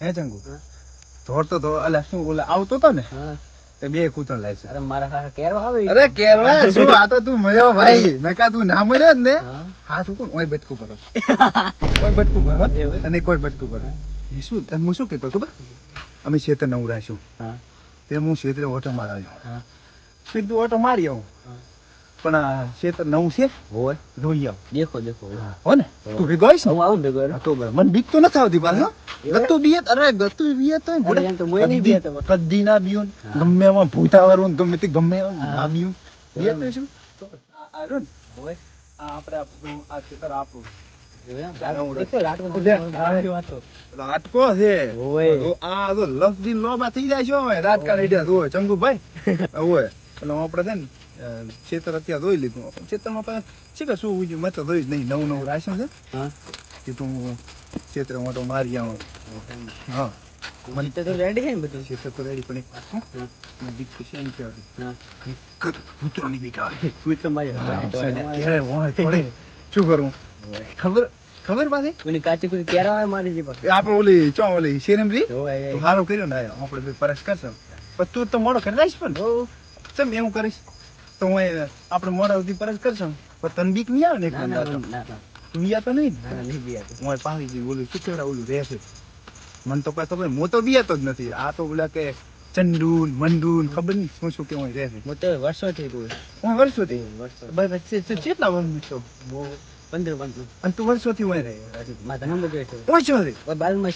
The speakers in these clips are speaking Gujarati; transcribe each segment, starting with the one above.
હે ચંગુ. ધોરતો તો અલા શું ઓલા આવતો તો ને? તે બે કૂતર લાય છે. અરે મારા હારે કેરવા આવે અરે કેરવા? શું આ તો તું મળ્યો ભાઈ? મેં કા તું ના મળ્યો ને? હા. હાથ ઉપર ઓય બટકું ભરો. કોઈ બટકું ભરો અને કોઈ બટકું ભરો. એ શું તને હું શું કહેતો ખબર? અમે ખેતર નવરાશું હા. તે હું ખેતરે ઓટો મારાવ્યો તું ઓટો મારી આવું. હા. પણ આ નવું છે? હોય. જોઈ આવ. દેખો દેખો. હો. ને તું ભેગો આવીશ હું આવું ભેગો તો. મને બીક તો નથી આવતી પાછો. ગતું બીયત? અરે ગતું બીયત તો મોય નહીં બીયત કદી ના બીયું ગમે એમાં ભૂતાવાળું ને ગમે તે ગમે ના બીયું બીયત તો શું આ હોય. આ આપણે આપણું. આ આટકો છે. આ તો લસ દિન લોબા થઈ જાય છે રાજકારણ હેઠળ હોય. ચંગુભાઈ એટલે આપણે છે ને ખેતર અત્યારે ધોઈ લીધું. ખેતરમાં પણ છે કે શું ઉજ્યું મેં તો ધોઈ જ નહીં નવું નવું રાશન છે. હા? કે તું ખેતર મોટો મારી આવું. હા. મને તો રેડી છે ને બધું? ખેતર તો રેડી પણ એક વાત. મને બીક કૂતરાની બીક આવે. મારી ત્યારે શું કરું? ખબર ખબર પાછી? કોની કાચી કોઈ કેરો આવે મારી એ આપણે ઓલી ચો ઓલી શેરમજી? સારું કર્યું ને આપણે પરસ કરશું. પણ તું તો મોડો કરી નાખીશ પણ. ચમ એવું કરીશ? તો હું આપણે મોડા સુધી પરત કરશું પણ તને બીક નહીં આવે ને એક ના તો. તું તો નહીં? નહીં બિયાતું. હું પાવી જઈ ઓલું કહેવાય ઓલું રહેશે. મને તો કઈ ખબર હું તો બિયાતો જ નથી. આ તો ઓલા કે ચંડુન મંડુન ખબર નહીં શું શું કેવાય રહેશે. હું તો વર્ષોથી છું. હું વર્ષોથી? વર્ષો. કેટલા વર્ષ છો? પંદર પંદર અને તું વર્ષોથી હોય રહે. ધર્મ બધું છે. ઓય બાલમાં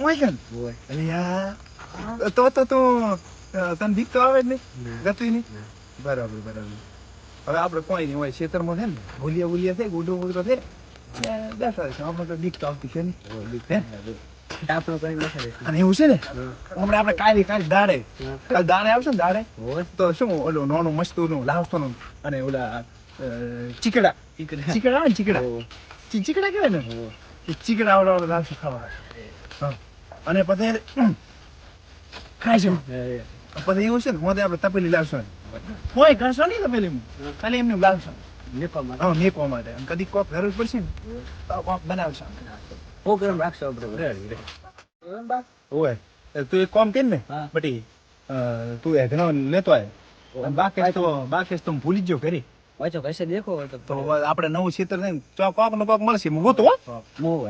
હોય. અરે યાર. તો તો તો તને બીક તો આવે જ નહીં? ગતિ નહીં. બરાબર બરાબર. હવે આપણે કોઈ નહીં હોય ખેતરમાં છે ને ભૂલિયા ભૂલિયા થાય ગુડો ગુડો થાય બેસા છે આપણે તો બીક તો આવતી છે ને હે? ટાપણું કરીને અને એવું છે ને? હમણાં આપણે કાલે કાલે દાડે કાલે દાડે આવશે ને દાડે? તો શું ઓલું નાનું મસ્તુનું લાવસોનું અને ઓલા ચીકડા. ચીકડા. આવે ને ચીકડા? ચીકડા કહેવાય ને? એ ચીકડા વાળા વાળા લાવશે ખાવા અને પછી ખાય છે. પછી એવું છે ને મોદે આપણે તપેલી લાવશો કોઈ ઘરશો નહીં તપેલીમાં ખાલી એમને લાવશો નીકળવા માટે. હા મેકવા માટે. કદી કોક જરૂર પડશે ને તો બનાવશો. સો ગ્રામ રાખશો આપણે. ઓય તું એક કામ કર ને. બટી તું એધનો લેતો આય. બાકી તો બાકી તો ભૂલી જો કરી તો કશે દેખો તો. તો આપણે નવું ક્ષેત્ર ને ચોક કોક નો કોક મળશે. હું ગોતો હું.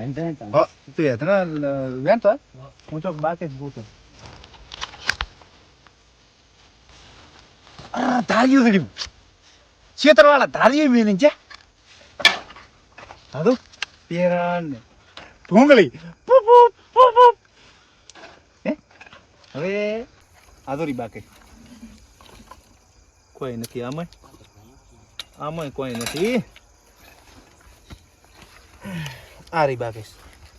તું એધના વેણતો હું. ચોક બાકી ગોતો. આ ધાર્યું થયું ક્ષેત્ર વાળા ધાર્યું പേരാണ് હે હવે આદોરી બાકી કોઈ નથી આમાં આમાં કોઈ નથી આ રહી બાકેશ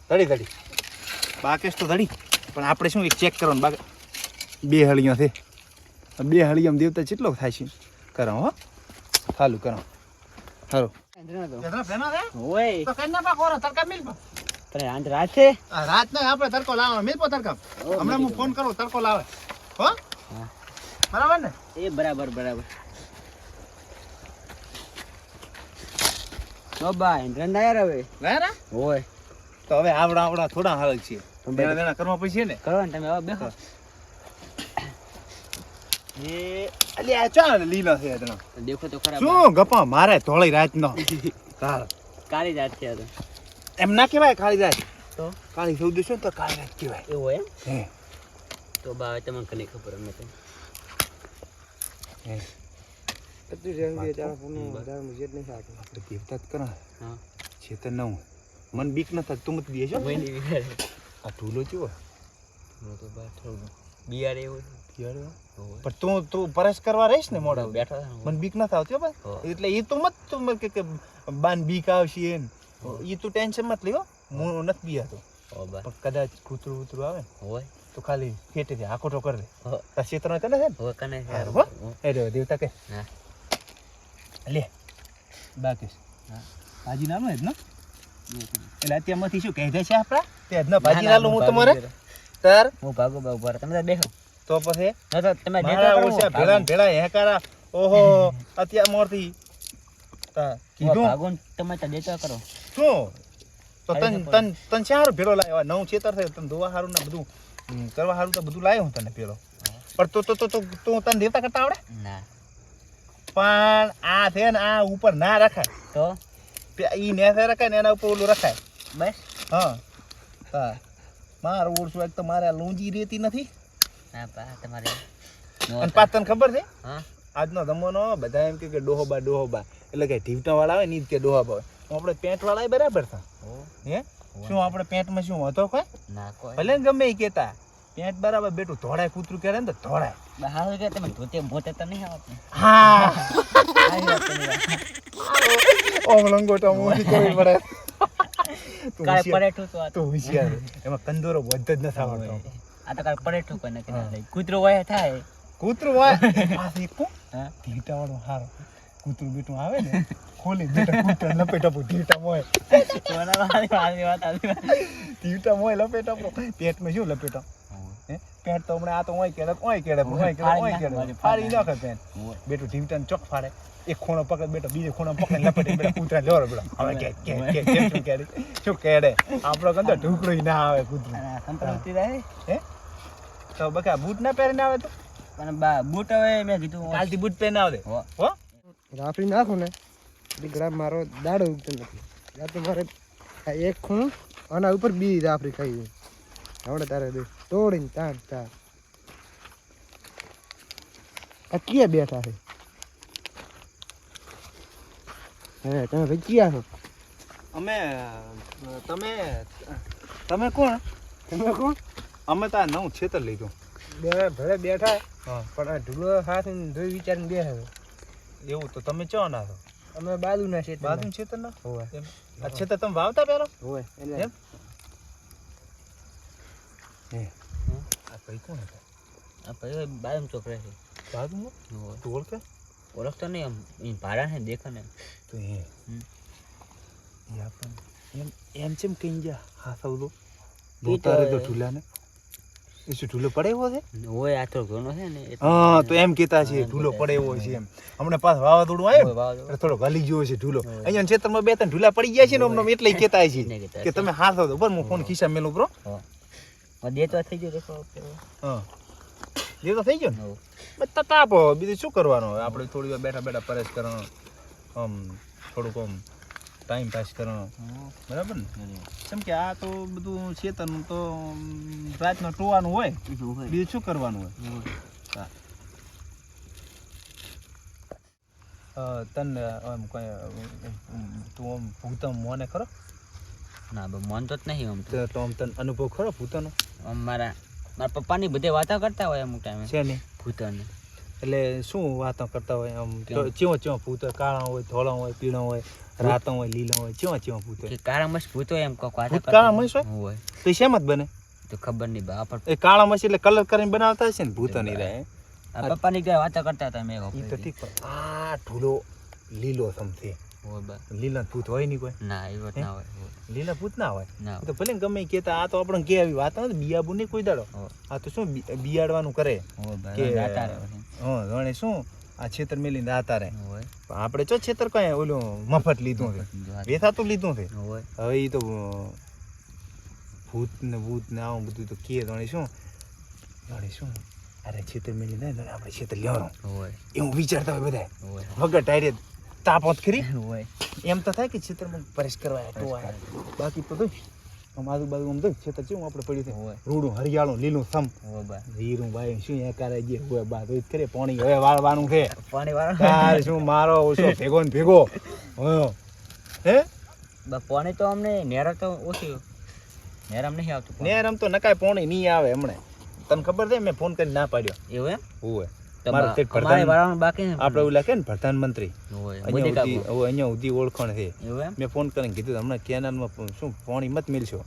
ધડી ધડી બાકેશ તો ધડી પણ આપણે શું ચેક કરવાનું બાકે બે હળીઓ બે હળીઓમાં દેવતા કેટલો થાય છે. કરો હો ચાલુ કરો ને હા. બરાબર ને? એ બરાબર બરાબર. તો બા યાર હવે. હોય તો હવે આવડા આવડા થોડા હાલ છે દેણા દેણા કરવા પછી ને? કરો ને તમે હવે બેહો. એ અલી આ ચાલ લીલા છે એતના તો દેખો તો ખરા શું ગપા મારે ધોળી રાત નો તાર કાળી જાત છે તો. એમ ના કહેવાય કાળી રાત. તો? કાળી સૌદ શું તો કાળી રાત કહેવાય. એવું એમ? હે. તો બા તમને કને ખબર અમને તો. હે. આપણે દેવતા જ કરો. હા. છે તો નવું મન બીક ન તું મત દે છો? નહીં આ ઢૂલો ચેવો તો બા થોડું બિયાર એવું. હોય. પણ તું તું પરસ કરવા રહીશ ને મોડા બેઠા મને બીક નથી આવતી ભાઈ. એટલે એ તો મત તું મત કે કે બાન બીક આવશે એમ. એ તું ટેન્શન મત લ્યો. હું નથી બીયાતો પણ કદાચ કૂતરું ઉતરું આવે હોય. તો ખાલી ફેટે દે આકોટો કરી દે. તાર ક્ષેત્ર કને છે ને? કને હો. એ રહ્યો દેવતા કે હા. લે બાકેશ ભાજી નાનું જ ને? એટલે અત્યારમાંથી શું કહે છે આપણા? તે જ ભાજી નાલું હું તમારે? તાર? હું ભાગો બા ઊભા તમે બેહો. તો પછી તમે દેતા ભેળા ભેળા હેકારા. ઓહો અત્યાર મોરથી. તા કીધું? ભાગોન તમે તો દેતા કરો. શું? તો તન તન તન ચાર ભેળો લાવ્યો નવું ચેતર થયું તને ધોવા હારું ને બધું કરવા હારું તો બધું લાવ્યો હું તને પેલો પણ તો તો તો તો તું તને દેવતા કરતા આવડે? ના. પણ આ છે ને આ ઉપર ના રખાય. તો? ઈ નેસે રખાય ને એના ઉપર ઓલું રખાય. બસ? હા. હા મારું ઓળશું એક તો મારે લૂંજી રહેતી નથી. ના બા તમારે અને પાછ તને ખબર છે? હા? આજનો જમાનો બધા એમ કે ડોહોબા ડોહોબા. એટલે કે ઢીવટા વાળા આવે ને ઈ કે ડોહોબા હોય. આપણે પેન્ટ વાળા બરાબર હતા હે. શું આપણે પેન્ટમાં શું હતો કોઈ? ના કોઈ. ભલે ગમે એ કહેતા. પેન્ટ બરાબર બેટું ધોળાય કૂતરું કરે ને તો ધોળાય. બહાર કે તમે ધોતે મોતે તો નહીં આવતું. હા. સારી વાત કરી બા. ઓમ લંગોટા મોટી કરવી પડે. તું કાલે હોશિયાર તો તો હોશિયાર. એમાં કંદોરો વધે જ નથી આવડતો. આ તો કોઈ ના થાય કૂતરો હોય થાય કૂતરું હોય પાસે શીખું હા ઢીટા વાળું હારું કૂતરું બીટું આવે ને ખોલી બેટા કૂતરા લપેટા આપું ઢીટા મોય ઢીટા મોય લપેટ આપો પેટમાં શું લપેટો પેટ તો હમણાં આ તો ઓય કેડે ઓય કેડે ઓય કેડે ઓય કેડે ફાડી નાખે પેન્ટ બેટું ઢીવટાને ચોક ફાડે એક ખૂણો પકડ બેટો બીજો ખૂણો પકડ લપેટે બેટા કૂતરા લેવડો બેટા હવે કે કે કે શું કેડે શું કેડે આપણો કંદો ઢુકડો ના આવે કૂતરું સંતરાવતી રહે હે તો બકા બૂટ ના પહેરીને આવે તો? પણ બા બૂટ હવે મેં કીધું કાલથી બૂટ પહેરીને આવે હો. હો? રાફડી નાખું ને દીકરા મારો દાડો ઉગતો નથી. યા તો મારે આ એક ખૂણ આના ઉપર બી રાફડી ખાઈ ગઈ. હમણાં તારે દે તોડીને તાણ તાર આ ક્યાં બેઠા છે? હે તમે ભાઈ ક્યાં છો? અમે તમે તમે કોણ? તમે કોણ? અમે તો આ નવું છેતર લીધું. બે ભલે બેઠા પણ આ ઢૂલો હાથ જોઈ વિચારીને બેઠા હવે. એવું તો તમે ચો ના છો? અમે બાજુના છે બાજુ છેતર ના હોય આ છેતર તમે વાવતા પેલો હોય એટલે. એમ? હે. આ કઈ કોણ હતા? આ પૈસા બાજુ ચોક રહે છે. બાજુ હો. તું ઓળખે? ઓળખતો નહીં આમ એ ભાડા ને દેખો ને તો હે હમ. એ આપણને. એમ એમ ચેમ કઈ ગયા? હા સૌદો ઈ તો બોતારે તો હવે- ઢૂલાને. એ શું ઢૂલો પડે એવો છે? હોય આ થોડો ઘણો છે ને હા તો એમ કહેતા છે ઢૂલો પડે છે. એવો છે એમ. હમણાં પાછ વાવાઝોડું આવ્યું હોય થોડો ગલી ગયો છે ઢૂલો. અહીંયા ક્ષેત્રમાં બે ત્રણ ઢૂલા પડી ગયા છે ને હમણાં એટલે કહેતા છે કે. તમે હાથ દો બર હું ફોન ખિસ્સા મેલું કરો દેતો થઈ ગયો દેખો હા. એ થઈ ગયો ને. તાપો બીજું શું કરવાનું? આપણે થોડી વાર બેઠા બેઠા પરેશ કરવાનો. આમ થોડુંક આમ ટાઈમ પાસ કરવાનો. બરાબર ને? કેમ કે આ તો બધું ચેતનનું તો રાતનો ટોવાનું હોય બીજું શું કરવાનું હોય. તને આમ કોઈ તું આમ ભૂતમ મોને ખરો? ના મોન તો જ નહીં આમ તો. આમ તને અનુભવ ખરો ભૂતનો? આમ મારા મારા પપ્પાની બધે વાતો કરતા હોય અમુક ટાઈમે. છે ને ભૂતોની. એટલે શું વાતો કરતા હોય આમ? ચેવો ચેવો ભૂત હોય કાળા હોય ધોળા હોય પીળા હોય રાતો હોય લીલા હોય ચેવો ચેવો ભૂત હોય. કાળા મસ ભૂત હોય એમ કોક વાત કાળા મસ હોય? તો શેમ જ બને? તો ખબર નહીં બા આપણ એ કાળા મસ એટલે કલર કરીને બનાવતા હશે ને ભૂત નહીં રહે આ પપ્પાની ગયા વાતો કરતા હતા મેં તો ઠીક આ ઢૂલો લીલો સમથે. લીલા ભૂત હોય નહીં કોઈ? ના એ વાત ના હોય હોય. લીલા ભૂત ના હોય? તો ભલે ગમે કેતા આ તો આપણે કે આવી વાત નથી બિયાબુ નહીં કોઈ દાડો આ તો શું બિયાડવાનું કરે? કે. હા શું? આ છેતર આપણે ચો છેતર કઈ ઓલું મફત લીધું છે? વેથાતું લીધું છે. હવે એ તો ભૂત ને ભૂત ને આવું બધું તો કે જાણે શું? જાણે શું? અરે છેતર મેલી ના આપણે છેતર લેવાનું. એવું વિચારતા હોય બધા વગર ટાયરે તાપોત કરી? હોય. એમ તો થાય કે છેતરમાં પરેશ કરવા તો. બાકી તો આમ આજુબાજુ આમ તો છેતર ચેવું આપણે પડ્યું છે. હોય. રૂડું હરિયાળું લીલું સમ. હીરું ભાઈ શું એ કરે જે હોય બા તો કરે. પાણી હવે વાળવાનું છે. પાણી વાળો શું મારો ઓછો ભેગો ને ભેગો. હે. બા પાણી તો અમને નેરા તો ઓછી. નેર નહીં આવતું પાણી. તો નકાય પોણી નહીં આવે હમણે તને ખબર છે મેં ફોન કરીને ના પાડ્યો. એવું એમ? હોય. મારે પ્રધાન- બાકી આપણે ઓલા કે ને પ્રધાનમંત્રી અહીંયા સુધી ઓળખાણ છે. મેં ફોન કરીને કીધું હમણાં કેનાલમાં શું પાણી મત મેલશો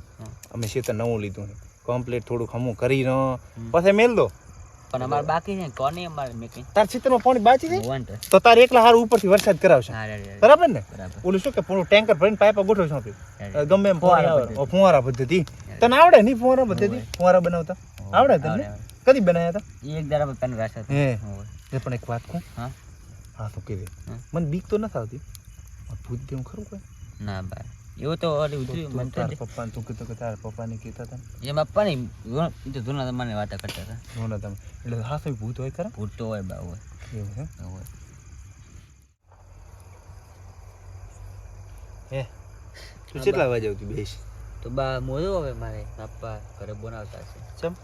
અમે શેતર નવું લીધું. કમ્પ્લીટ થોડુંક હમું કરી ન પછી મેલ દો. પણ અમાર બાકી છે કોની અમાર મેં કઈ તાર ખેતરમાં પાણી બાકી છે? તો. તાર એકલા હાર ઉપરથી વરસાદ કરાવશે. બરાબર ને? ઓલું શું કે પૂરું ટેન્કર ભરીને પાઇપ ગોઠવ છો ગમે એમ ફુવારા પદ્ધતિ. તને આવડે નહીં ફુવારા પદ્ધતિ? ફુવારા બનાવતા? આવડે તને? કદી બનાવ્યા હતા? એક દાડા પેન રાસ. હે. એ પણ એક વાત કહું. હા. હા કીધે હા. મને બીક તો નથી આવતી ભૂત જેવું ખરું કોઈ? ના બા એવું તો ઓલી ઉતર્યું મને તો પપ્પાને તું કીધું કે તારા પપ્પાને કીધા હતા એમ પપ્પા નહીં એ તો જૂના જમાને વાતા કરતા હતા. જોને તમે એટલે હા તો ભૂત હોય ખરા? ભૂત તો હોય બા હોય. એવું હે હોય. હે તું કેટલા વાગે આવતી બેસ તો બા મોજો હવે મારે પપ્પા ઘરે બનાવતા છે ચમ?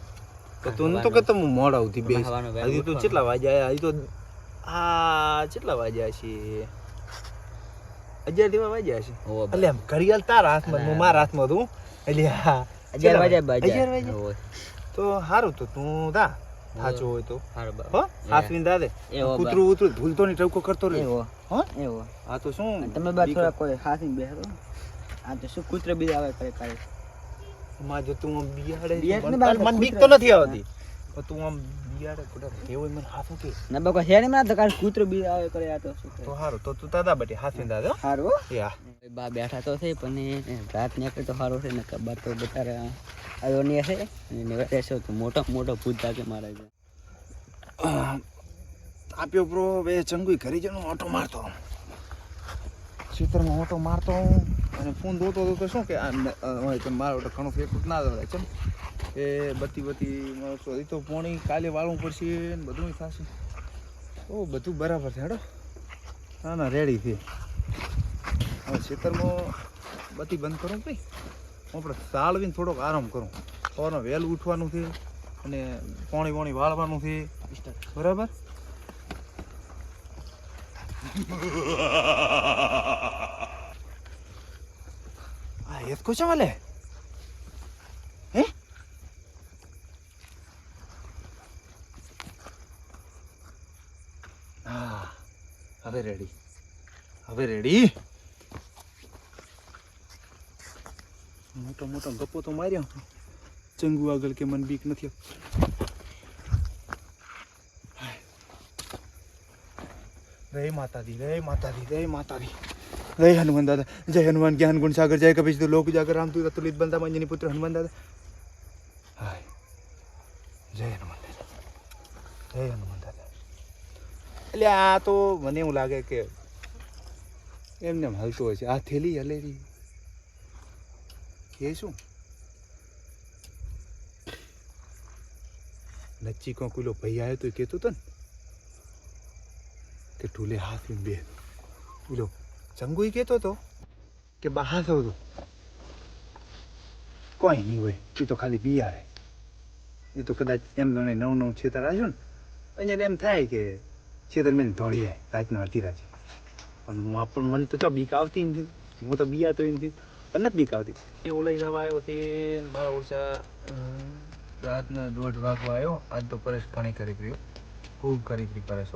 તો તું તો કે હું મોડા ઉઠી બેસ. હજી તો કેટલા વાગે આયા હજી તો આ કેટલા વાગ્યા છે અગિયાર જેવા વાગ્યા છે એટલે એમ ઘડિયાળ તારા હાથમાં હું. મારા હાથમાં હતું. એટલે અગિયાર વાગ્યા? અગિયાર વાગ્યા? તો સારું તો તું દા સાચું હોય તો. હો હાથવીન દા. દે એવો બા. કૂતરું ઉતરું ભૂલતો નહીં ટવકો કરતો રહે. એવો હો? એવો આ તો શું તમે બા થોડા કોઈ હાથવીન બેસો આ તો શું કૂતરો બીજા આવે કરે કરે માં જો તું આમ બિયાડે બિયાડ મને ને મને બીક તો નથી આવતી. પણ તું આમ બિયાડે કુડા કેવો મને હાથું કે. ના બા કોઈ ને માં તો કાલ કૂતરો બી આવે કરે આ તો તો સારું તો તું દાદા બટી હાથે દા દે હો. હારું? હો. બા બેઠા તો છે પણ રાત નીકળે તો સારું છે ને બા તો બતારે આવ્યો નહીં હશે અને નીકળે છે તો મોટો મોટો ભૂત જાગે મારે. છે આપ્યો પ્રો બે ચંગુઈ ઘરે જનો ઓટો મારતો ચિત્રમાં ઓટો મારતો અને ફોન દોતો તો શું કે મારો ઘણો ફેરફાર ના દોડે છે એ બત્તી બત્તી મારો એ તો પોણી કાલે વાળવું પડશે ને બધું થશે. ઓ, બધું બરાબર છે, હેડો. ના ના રેડી છે. હવે ખેતરમાં બત્તી બંધ કરું ભાઈ આપણે સાળવીને થોડોક આરામ કરું. સવારમાં વહેલું ઉઠવાનું છે અને પોણી પોણી વાળવાનું છે. બરાબર? Ha ha ha ha ચાલે હે હા હવે રેડી હવે રેડી મોટો મોટો ગપ્પો તો માર્યો ચંગુ આગળ કે મન બીક નથી રે માતાજી રે માતાજી રે માતાજી જય હનુમાન દાદા, જય હનુમાન જ્ઞાન ગુણ સાગર, જય કપિશ તો લોક જાગર, રામ તું અતુલિત બંદા મંજની પુત્ર, હનુમાન દાદા. હાય. જય હનુમાન દાદા. જય હનુમાન દાદા. એટલે આ તો મને એવું લાગે કે એમને એમ હલતું હોય છે. આ થેલી હલેરી. એ શું? નચ્ચી કો કુલો ભાઈ આવ્યો તો કહેતો હતો ને, કે ઢૂલે હાથ બે બોલો ચંગુ કહેતો હતો કે બહાર હતું કોઈ નહીં હોય એ તો ખાલી બિયારે એ તો કદાચ એમ જાણે નવ નવ છેતર આવ્યો ને, અહીંયા એમ થાય કે છેતર મેં ધોળી જાય રાતના અડધી રાતે પણ હું આપણ મને તો બીક આવતી નથી. હું તો બિયા તો નથી પણ નથી બીક આવતી. એ ઓલા જવા આવ્યો તે, મારા ઓછા રાતના દોઢ વાગવા આવ્યો આજ તો પરેશ ઘણી કરી કર્યો ખૂબ કરી કરી પરેશ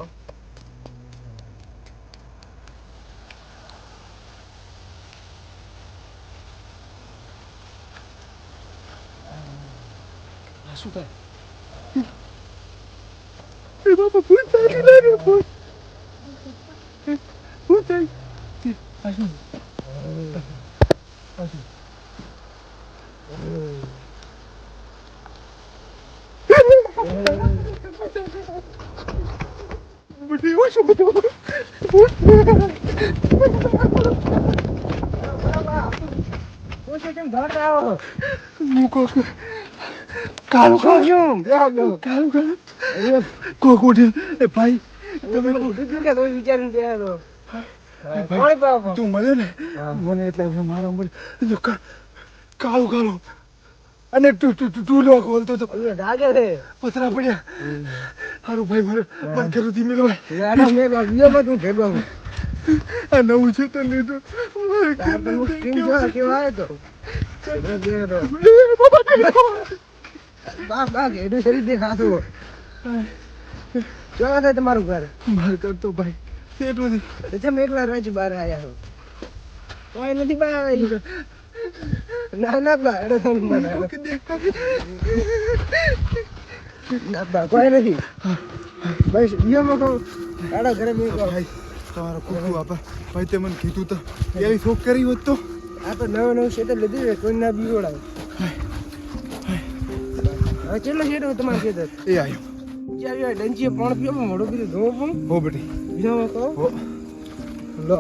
હો આ શું થાય એ બાપા ભૂત આવી લાગે ભૂત ભૂત આવી આ શું આ શું બધી એવું શું બધું મૂકો કાળું કાળું કાળું કાળું કોક ઉઠે. એ ભાઈ તમે તું મળે ને? મને એટલે મારો મળે જો કા- કાળું કાળું. અને તું તું તું ટૂલો ખોલતો તો પથરા પડ્યા. સારું ભાઈ મારે બંધ કરું ધીમે ભાઈ આ નવું છે તો લીધું. મારે કેવું છે? તમારું ઘર? મારે કરતો ભાઈ એટલું તમે એકલા રોજ બહાર આવ્યા છો કોઈ નથી બહાર આવ્યું. ના ના બા એડો તમે ના બા કોઈ નથી. બસ ઈયો મોકો. આડો ઘરે મેકો. ભાઈ તમારો ખૂબ ખૂબ આભાર. ભાઈ તે મને કીધું તો. એવી શોખ કરી હોત તો. આ તો નવો નવું શેતર લીધું કોઈ ના બીવડાવે હવે કેટલો શેતર તમારે શેતર એ આવ્યો ચાલ ડંચીએ પણ પીવો મોઢું પીધું ધોવો પણ. હો બેટી. બીજો તો હો. લો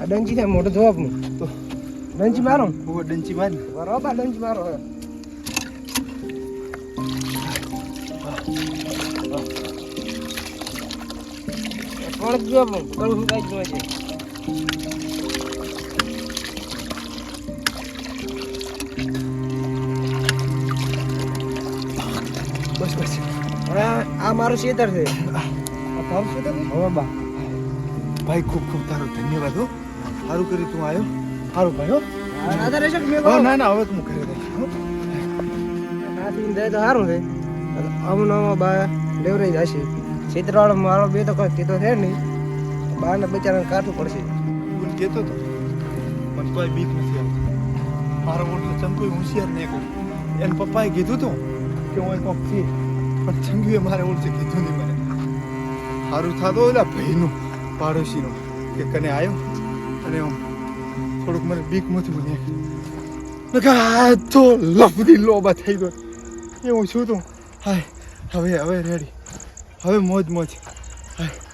આ ડંચી થાય મોઢું ધોવા પણ. તો. ડંચી મારો. હો ડંચી માર. બરોબર ડંચી મારો હવે. જો થોડું સુકાઈ જ છે આ મારું ખેતર છે. તારું ખેતર હવે બા. ભાઈ ખૂબ ખૂબ તારો ધન્યવાદ હો. સારું કરી તું આવ્યો સારું ભાઈ હો. કહું? ના ના હવે તો ઘરે રહીશ હો. જાય તો સારું છે. અમુક નવા બા લેવરાઈ જશે. ખેતરવાળો મારો બે તો કોઈ કીધો છે નહીં. બાને બિચારાને કાઢવું પડશે. હું કહેતો તો. પણ કોઈ બીક નથી આવતી. મારો ઓટલો હોશિયાર નહીં કોઈ એને પપ્પાએ કીધું તું કે હું એક થી પણ ચંગુએ મારે ઓળશે કીધું નહીં મને સારું થતો ઓલા ભાઈનું પાડોશીનું કે કને આવ્યો અને હું થોડુંક મને બીક મથું મને આ તો લફડી લોબા થઈ ગયો એ હું છું તું હાય હવે હવે રેડી હવે મોજ મોજ હાય